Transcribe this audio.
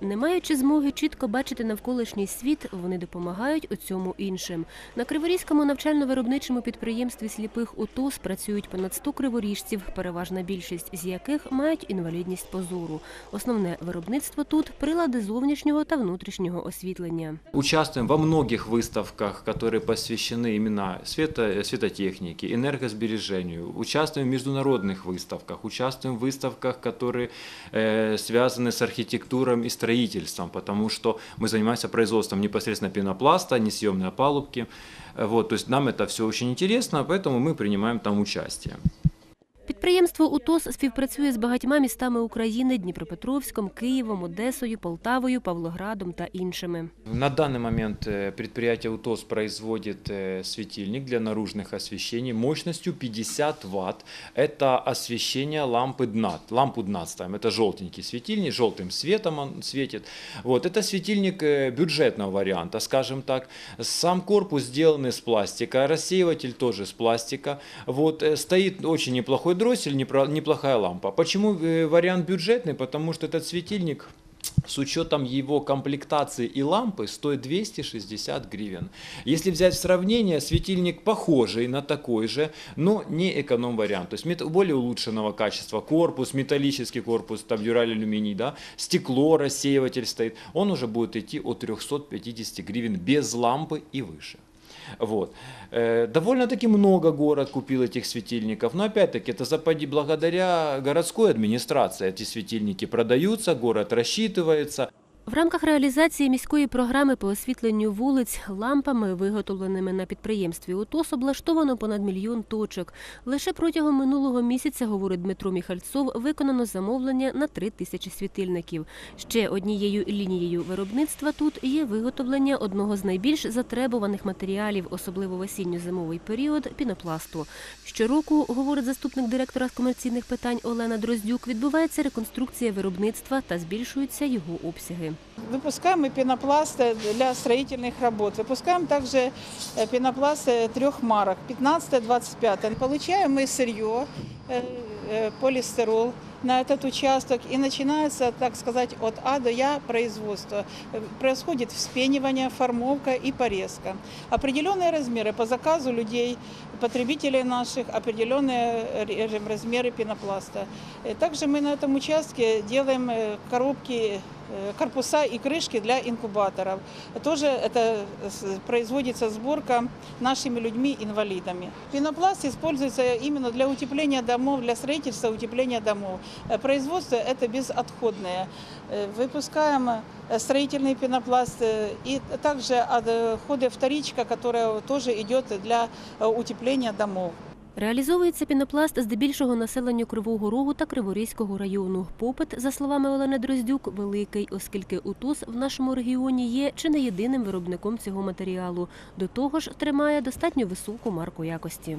Не маючи змоги чітко бачити навколишній світ, вони допомагають у цьому іншим. На Криворізькому навчально-виробничому підприємстві сліпих УТОС працюють понад 100 криворіжців, переважна більшість з яких мають інвалідність по зору. Основне виробництво тут прилади зовнішнього та внутрішнього освітлення. Участвуем во многих выставках, которые посвящены именно свето, светотехнике, энергосбережению. Участвуем в международных выставках, участвуем в выставках, которые э, связаны с архитектурой и строительством, потому что мы занимаемся производством непосредственно пенопласта, несъемной опалубки. Э, Вот, то есть нам это все очень интересно, поэтому мы принимаем там участие. Підприємство УТОС співпрацює з багатьма містами України Дніпропетровськом, Києвом, Одесою, Полтавою, Павлоградом та іншими. На данный момент э, предприятие УТОС производит э, светильник для наружных освещений мощностью 50 Вт. Это освещение лампы дна. Лампу дна ставим. Это желтенький светильник, желтым светом он светит. Вот. Это светильник э, бюджетного варианта, скажем так. Сам корпус сделан из пластика, рассеиватель тоже из пластика. Вот. э, Стоит очень неплохой дроссель, Непро- неплохая лампа. Почему э, вариант бюджетный? Потому что этот светильник с учетом его комплектации и лампы стоит 260 гривен. Если взять в сравнение, светильник похожий на такой же, но не эконом-вариант. То есть более улучшенного качества. Корпус, металлический корпус, там дюраль алюминий, да, стекло, рассеиватель стоит. Он уже будет идти от 350 гривен без лампы и выше. Вот. Э, Довольно-таки много город купил этих светильников, но опять-таки это запади благодаря городской администрации. Эти светильники продаются, город рассчитывается. Рамках реалізації міської програми по освітленню вулиць лампами, виготовленими на підприємстві УТОС, облаштовано понад мільйон точок. Лише протягом минулого місяця, говорить Дмитро Міхальцов, виконано замовлення на три тисячі світильників. Ще однією лінією виробництва тут є виготовлення одного з найбільш затребуваних матеріалів, особливо в осінньо-зимовий період пінопласту. Щороку, говорить заступник директора з комерційних питань Олена Дроздюк, відбувається реконструкція виробництва та збільшуються його обсяги. Выпускаем мы пенопласт э, для строительных работ. Выпускаем также э, пенопласт э, трех марок, 15-25. Получаем мы сырье, э, э, полистирол на этот участок. И начинается, так сказать, от А до Я производство. Э, Происходит вспенивание, формовка и порезка. Определенные размеры по заказу людей, потребителей наших, определенные ре- размеры пенопласта. Э, Также мы на этом участке делаем э, коробки э, корпуса и крышки для инкубаторов. Тоже это с- производится сборка нашими людьми-инвалидами. Пенопласт используется именно для утепления домов, для строительства утепления домов. Э, Производство это безотходное. Э, Выпускаем э, строительный пенопласт э, и также отходы вторичка, которая тоже идет для э, утепления домов. Реалізовується пінопласт здебільшого населенню Кривого Рогу та Криворізького району. Попит, за словами Олени Дроздюк, великий, оскільки УТОС в нашому регіоні є чи не єдиним виробником цього матеріалу. До того ж, тримає достатньо високу марку якості.